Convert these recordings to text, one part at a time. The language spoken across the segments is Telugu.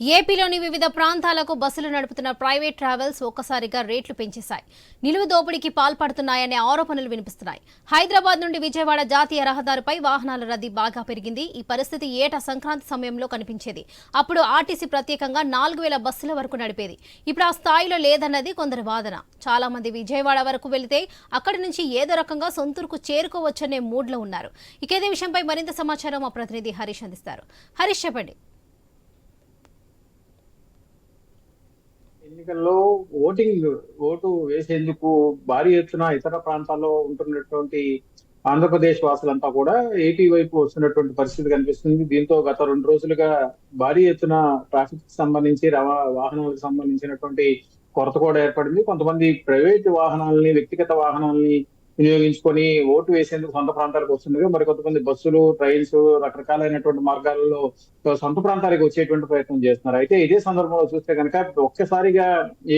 ఏపీలోని వివిధ ప్రాంతాలకు బస్సులు నడుపుతున్న ప్రైవేట్ ట్రావెల్స్ ఒక్కసారిగా రేట్లు పెంచేశాయి. నిలువు దోపిడీకి పాల్పడుతున్నాయనే ఆరోపణలు వినిపిస్తున్నాయి. హైదరాబాద్ నుండి విజయవాడ జాతీయ రహదారిపై వాహనాల రద్దీ బాగా పెరిగింది. ఈ పరిస్థితి ఏటా సంక్రాంతి సమయంలో కనిపించేది. అప్పుడు ఆర్టీసీ ప్రత్యేకంగా నాలుగు వేల బస్సుల వరకు నడిపేది. ఇప్పుడు ఆ స్థాయిలో లేదన్నది కొందరి వాదన. చాలా మంది విజయవాడ వరకు వెళితే అక్కడి నుంచి ఏదో రకంగా సొంతూరుకు చేరుకోవచ్చనే మూడ్లో ఉన్నారు. ఇకేదే విషయంపై మరింత సమాచారం మా ప్రతినిధి హరీష్ అందిస్తారు. హరీష్ చెప్పండి. ఎన్నికల్లో ఓటింగ్ ఓటు వేసేందుకు భారీ ఎత్తున ఇతర ప్రాంతాల్లో ఉంటున్నటువంటి ఆంధ్రప్రదేశ్ వాసులంతా కూడా ఏపీ వైపు వస్తున్నటువంటి పరిస్థితి కనిపిస్తుంది. దీంతో గత రెండు రోజులుగా భారీ ఎత్తున ట్రాఫిక్కి సంబంధించి రవా వాహనాలకు సంబంధించినటువంటి కొరత కూడా ఏర్పడింది. కొంతమంది ప్రైవేట్ వాహనాలని వ్యక్తిగత వాహనాలని వినియోగించుకొని ఓటు వేసేందుకు సొంత ప్రాంతాలకు వస్తుండగా మరి కొంతమంది బస్సులు ట్రైన్స్ రకరకాలైనటువంటి మార్గాలలో సొంత ప్రాంతాలకు వచ్చేటువంటి ప్రయత్నం చేస్తున్నారు. అయితే ఇదే సందర్భంలో చూస్తే కనుక ఒక్కసారిగా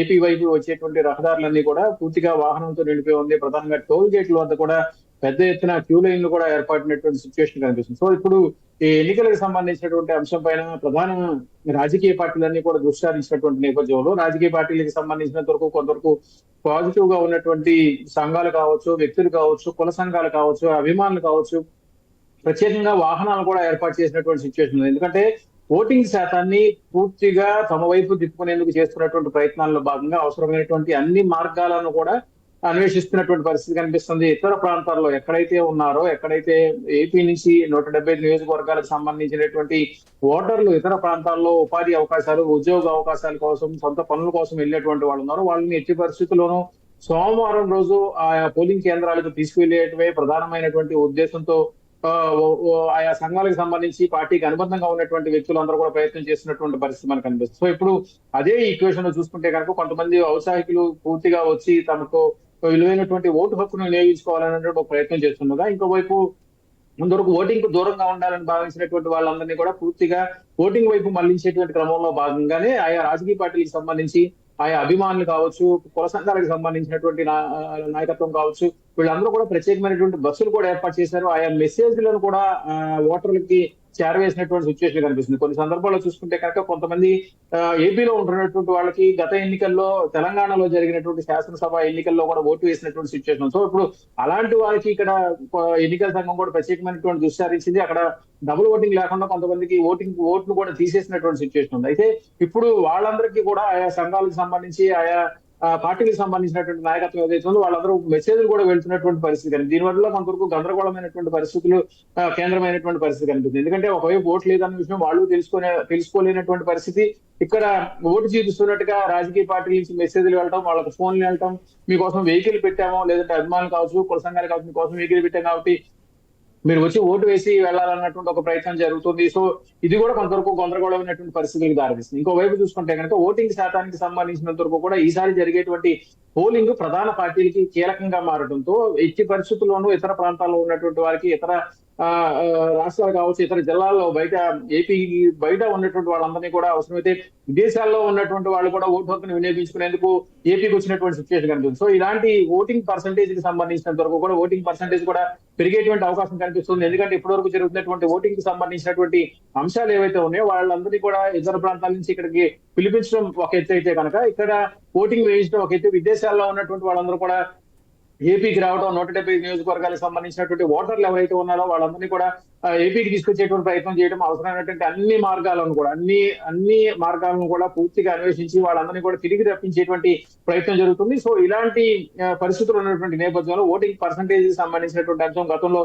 ఏపీ వైపు వచ్చేటువంటి రహదారులన్నీ కూడా పూర్తిగా వాహనంతో నిండిపోయి ఉంది. ప్రధానంగా టోల్ గేట్ల వద్ద కూడా పెద్ద ఎత్తున క్యూ లైన్లు కూడా ఏర్పడినటువంటి సిచ్యువేషన్ కనిపిస్తుంది. సో ఇప్పుడు ఈ ఎన్నికలకు సంబంధించినటువంటి అంశం పైన ప్రధాన రాజకీయ పార్టీలన్నీ కూడా దృష్టిసారించినటువంటి నేపథ్యంలో రాజకీయ పార్టీలకు సంబంధించినంత వరకు కొంతవరకు పాజిటివ్గా ఉన్నటువంటి సంఘాలు కావచ్చు వ్యక్తులు కావచ్చు కుల సంఘాలు కావచ్చు అభిమానులు కావచ్చు ప్రత్యేకంగా వాహనాలు కూడా ఏర్పాటు చేసినటువంటి సిచ్యువేషన్ ఉంది. ఎందుకంటే ఓటింగ్ శాతాన్ని పూర్తిగా తమ వైపు తిప్పుకునేందుకు చేస్తున్నటువంటి ప్రయత్నాల్లో భాగంగా అవసరమైనటువంటి అన్ని మార్గాలను కూడా అన్వేషిస్తున్నటువంటి పరిస్థితి కనిపిస్తుంది. ఇతర ప్రాంతాల్లో ఎక్కడైతే ఉన్నారో ఎక్కడైతే ఏపీ నుంచి నూట డెబ్బై నియోజకవర్గాలకు సంబంధించినటువంటి ఓటర్లు ఇతర ప్రాంతాల్లో ఉపాధి అవకాశాలు ఉద్యోగ అవకాశాల కోసం సొంత పనుల కోసం వెళ్ళేటువంటి వాళ్ళు ఉన్నారు వాళ్ళని ఎట్టి పరిస్థితుల్లోనూ సోమవారం రోజు ఆయా పోలింగ్ కేంద్రాలకు తీసుకువెళ్ళేటవే ప్రధానమైనటువంటి ఉద్దేశంతో ఆయా సంఘాలకు సంబంధించి పార్టీకి అనుబంధంగా ఉన్నటువంటి వ్యక్తులందరూ కూడా ప్రయత్నం చేస్తున్నటువంటి పరిస్థితి మనకు కనిపిస్తుంది. సో ఇప్పుడు అదే ఈక్వేషన్లో చూసుకుంటే కనుక కొంతమంది ఔత్సాహికులు పూర్తిగా వచ్చి తమకు విలువైనటువంటి ఓటు హక్కును వినియోగించుకోవాలనేటువంటి ఒక ప్రయత్నం చేస్తుండగా ఇంకోవైపు ముందరకు ఓటింగ్కు దూరంగా ఉండాలని భావించినటువంటి వాళ్ళందరినీ కూడా పూర్తిగా ఓటింగ్ వైపు మళ్ళించేటువంటి క్రమంలో భాగంగానే ఆయా రాజకీయ పార్టీలకు సంబంధించి ఆయా అభిమానులు కావచ్చు కుల సంఘాలకు సంబంధించినటువంటి నాయకత్వం కావచ్చు వీళ్ళందరూ కూడా ప్రత్యేకమైనటువంటి బస్సులు కూడా ఏర్పాటు చేశారు. ఆయా మెసేజ్లను కూడా ఓటర్లకి చేరవేసినటువంటి సిచ్యువేషన్ కనిపిస్తుంది. కొన్ని సందర్భాల్లో చూసుకుంటే కనుక కొంతమంది ఏపీలో ఉంటున్నటువంటి వాళ్ళకి గత ఎన్నికల్లో తెలంగాణలో జరిగినటువంటి శాసనసభ ఎన్నికల్లో కూడా ఓటు వేసినటువంటి సిచ్యువేషన్ సో ఇప్పుడు అలాంటి వారికి ఇక్కడ ఎన్నికల సంఘం కూడా ప్రత్యేకమైనటువంటి దృష్టి సారించింది అక్కడ డబుల్ ఓటింగ్ లేకుండా కొంతమందికి ఓటింగ్ ఓట్లు కూడా తీసేసినటువంటి సిచ్యువేషన్ ఉంది. అయితే ఇప్పుడు వాళ్ళందరికీ కూడా ఆయా సంఘాలకు సంబంధించి ఆయా పార్టీకి సంబంధించినటువంటి నాయకత్వం ఏదైతే ఉందో వాళ్ళందరూ మెసేజ్లు కూడా వెళ్తున్నటువంటి పరిస్థితి కానీ దీనివల్ల కొంతవరకు గందరగోళమైనటువంటి పరిస్థితులు కేంద్రమైనటువంటి పరిస్థితి కనిపిస్తుంది. ఎందుకంటే ఒకవైపు ఓటు లేదన్న విషయం వాళ్ళు తెలుసుకునే తెలుసుకోలేనటువంటి పరిస్థితి. ఇక్కడ ఓటు చూపిస్తున్నట్టుగా రాజకీయ పార్టీ నుంచి మెసేజ్లు వెళ్ళటం వాళ్ళకి ఫోన్లు వెళ్ళటం మీకోసం వెహికల్ పెట్టాము లేదంటే అభిమానులు కావచ్చు కుల సంఘాలు కావచ్చు మీకోసం వెహికల్ పెట్టాం కాబట్టి మీరు వచ్చి ఓటు వేసి వెళ్ళాలన్నటువంటి ఒక ప్రయత్నం జరుగుతుంది. సో ఇది కూడా కొంతవరకు గందరగోళమైనటువంటి పరిస్థితులకు దారితీస్తుంది. ఇంకోవైపు చూసుకుంటే కనుక ఓటింగ్ శాతానికి సంబంధించినంత వరకు కూడా ఈసారి జరిగేటువంటి పోలింగ్ ప్రధాన పార్టీలకి కీలకంగా మారడంతో ఎట్టి పరిస్థితుల్లోనూ ఇతర ప్రాంతాల్లో ఉన్నటువంటి వారికి ఇతర రాష్ట్రాలు కావచ్చు ఇతర జిల్లాల్లో బయట ఏపీ బయట ఉన్నటువంటి వాళ్ళందరినీ కూడా అవసరమైతే విదేశాల్లో ఉన్నటువంటి వాళ్ళు కూడా ఓటు హక్కును వినియోగించుకునేందుకు ఏపీకి వచ్చినటువంటి సిచ్యువేషన్ కనిపిస్తుంది. సో ఇలాంటి ఓటింగ్ పర్సంటేజ్కి సంబంధించినంత వరకు కూడా ఓటింగ్ పర్సంటేజ్ కూడా పెరిగేటువంటి అవకాశం కనిపిస్తుంది. ఎందుకంటే ఇప్పటివరకు జరుగుతున్నటువంటి ఓటింగ్కి సంబంధించినటువంటి అంశాలు ఏవైతే ఉన్నాయో వాళ్ళందరినీ కూడా ఇతర ప్రాంతాల నుంచి ఇక్కడికి పిలిపించడం ఒక ఎత్తు అయితే కనుక ఇక్కడ ఓటింగ్ వేయించడం ఒక ఎత్తు విదేశాల్లో ఉన్నటువంటి వాళ్ళందరూ కూడా ఏపీకి రావడం నూట డెబ్బై నియోజకవర్గాలకు సంబంధించినటువంటి ఓటర్లు ఎవరైతే ఉన్నారో వాళ్ళందరినీ కూడా ఏపీకి తీసుకొచ్చేటువంటి ప్రయత్నం చేయడం అవసరమైనటువంటి అన్ని మార్గాలను కూడా అన్ని అన్ని మార్గాలను కూడా పూర్తిగా అన్వేషించి వాళ్ళందరినీ కూడా తిరిగి రప్పించేటువంటి ప్రయత్నం జరుగుతుంది. సో ఇలాంటి పరిస్థితులు ఉన్నటువంటి నేపథ్యంలో ఓటింగ్ పర్సంటేజ్ సంబంధించినటువంటి అంశం గతంలో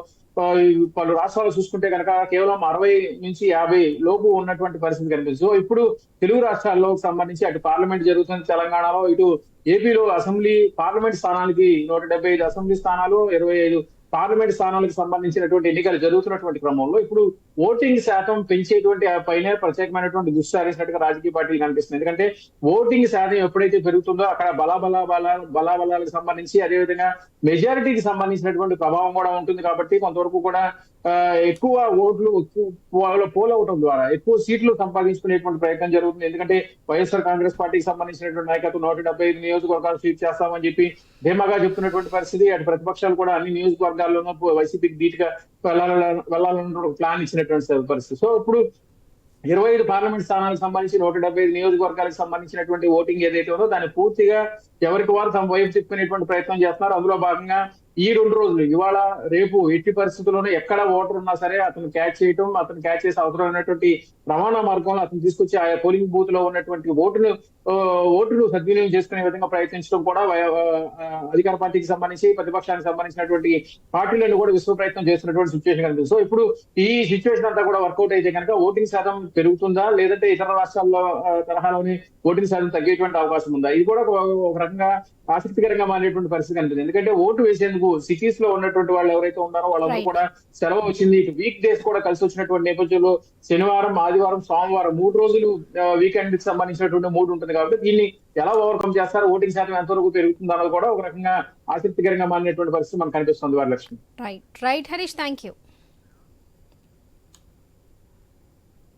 పలు రాష్ట్రాలు చూసుకుంటే కనుక కేవలం అరవై నుంచి యాభై లోపు ఉన్నటువంటి పరిస్థితి కనిపిస్తుంది. సో ఇప్పుడు తెలుగు రాష్ట్రాల్లో సంబంధించి అటు పార్లమెంట్ జరుగుతుంది తెలంగాణలో ఇటు ఏపీలో అసెంబ్లీ పార్లమెంట్ స్థానానికి నూట డెబ్బై ఐదు అసెంబ్లీ స్థానాలు ఇరవై ఐదు పార్లమెంట్ స్థానాలకు సంబంధించినటువంటి ఎన్నికలు జరుగుతున్నటువంటి క్రమంలో ఇప్పుడు ఓటింగ్ శాతం పెంచేటువంటి పైన ప్రత్యేకమైనటువంటి దృష్టి సారించినట్టుగా రాజకీయ పార్టీలు కనిపిస్తుంది ఎందుకంటే ఓటింగ్ శాతం ఎప్పుడైతే పెరుగుతుందో అక్కడ బలాబల బల బలాబలాలకు సంబంధించి అదేవిధంగా మెజారిటీకి సంబంధించినటువంటి ప్రభావం కూడా ఉంటుంది కాబట్టి కొంతవరకు కూడా ఎక్కువ ఓట్లు పోల్ అవటం ద్వారా ఎక్కువ సీట్లు సంపాదించుకునేటువంటి ప్రయత్నం జరుగుతుంది. ఎందుకంటే వైఎస్ఆర్ కాంగ్రెస్ పార్టీకి సంబంధించినటువంటి నాయకత్వం నూట డెబ్బై ఐదు నియోజకవర్గాలు స్వీప్ చేస్తామని చెప్పి ధీమాగా చెప్తున్నటువంటి పరిస్థితి. అటు ప్రతిపక్షాలు కూడా అన్ని నియోజకవర్గాల్లోనూ వైసీపీకి ధీటుగా వెళ్ళాలని ప్లాన్ ఇచ్చిన ప్లాన్ పరిస్థితి. సో ఇప్పుడు ఇరవై ఐదు పార్లమెంట్ స్థానాలకు సంబంధించి నూట డెబ్బై ఐదు నియోజకవర్గాలకు సంబంధించినటువంటి ఓటింగ్ ఏదైతే ఉందో దాన్ని పూర్తిగా ఎవరికి వారు తమ వైపు చెప్పుకునేటువంటి ప్రయత్నం చేస్తున్నారు అందులో భాగంగా ఈ రెండు రోజులు ఇవాళ రేపు ఎట్టి పరిస్థితుల్లోనూ ఎక్కడ ఓటర్ ఉన్నా సరే అతను క్యాచ్ చేయటం అతను క్యాచ్ చేసే అవసరమైనటువంటి రవాణా మార్గంలో అతను తీసుకొచ్చి ఆ పోలింగ్ బూత్లో ఉన్నటువంటి ఓటును ఓటును సద్వినియోగం చేసుకునే విధంగా ప్రయత్నించడం కూడా అధికార పార్టీకి సంబంధించి ప్రతిపక్షానికి సంబంధించినటువంటి పార్టీలను కూడా విశ్వ ప్రయత్నం చేస్తున్నటువంటి సిచ్యువేషన్ కనిపిస్తుంది. సో ఇప్పుడు ఈ సిచ్యువేషన్ అంతా కూడా వర్కౌట్ అయితే కనుక ఓటింగ్ శాతం పెరుగుతుందా లేదంటే ఇతర రాష్ట్రాల్లో తరహాలోని ఓటింగ్ శాతం తగ్గేటువంటి అవకాశం ఉందా? ఇది కూడా ఒక- ఒక రకంగా ఆసక్తికరంగా మారేటువంటి పరిస్థితి కనిపిస్తుంది. ఎందుకంటే ఓటు వేసేందుకు సిటీస్లో ఉన్నటువంటి వాళ్ళు ఎవరైతే ఉన్నారో వాళ్ళందరూ. కూడా సెలవు వచ్చింది. వీక్ డేస్ కూడా కలిసి వచ్చినటువంటి నేపథ్యంలో శనివారం ఆదివారం సోమవారం మూడు రోజులు వీకెండ్కి సంబంధించినటువంటి మూడు ఉంటుంది కాబట్టి దీన్ని ఎలా ఓవర్కమ్ చేస్తారు? ఓటింగ్ శాతం ఎంతవరకు పెరుగుతుంది అన్నది కూడా ఒక రకంగా ఆసక్తికరంగా మారినటువంటి పరిస్థితి మనకు కనిపిస్తుంది Varalakshmi. Right right Harish thank you